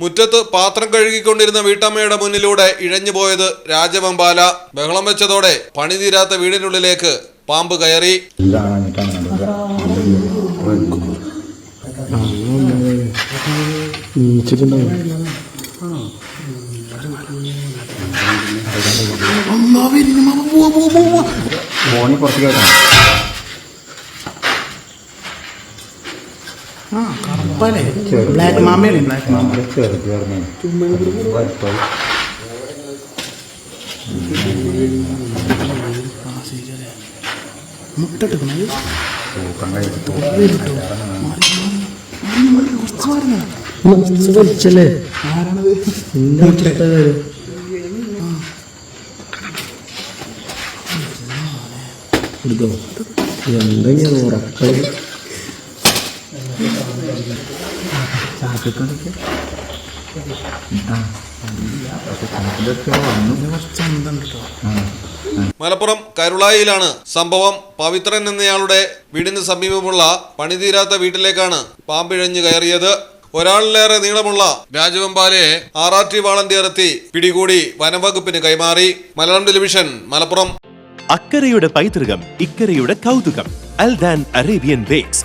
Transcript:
മുറ്റത്ത് പാത്രം കഴുകിക്കൊണ്ടിരുന്ന വീട്ടമ്മയുടെ മുന്നിലൂടെ ഇഴഞ്ഞുപോയത് രാജവമ്പാല. ബഹളം വെച്ചതോടെ പണി തീരാത്ത വീടിനുള്ളിലേക്ക് പാമ്പ് കയറി. ഫോണി പുറത്തേക്ക് ആ കറുപ്പല്ലേ ബ്ലാക്ക് മാമയല്ലേ ബ്ലാക്ക് മാമ? വലിച്ചല്ലേ? ആരാണത്? എന്തെങ്കിലും ഉറക്കളി. മലപ്പുറം കരുളായിലാണ് സംഭവം. പവിത്രൻ എന്നയാളുടെ വീടിന് സമീപമുള്ള പണിതീരാത്ത വീട്ടിലേക്കാണ് പാമ്പിഴഞ്ഞു കയറിയത്. ഒരാളിലേറെ നീളമുള്ള രാജവെമ്പാലയെ ആറാറ്റി വാളന്റിയർ പിടികൂടി വനംവകുപ്പിന് കൈമാറി. മലയാളം ടെലിവിഷൻ മലപ്പുറം. അക്കരയുടെ പൈതൃകം ഇക്കരയുടെ കൗതുകം. അൽദാൻ അറേബ്യൻ ബേക്സ്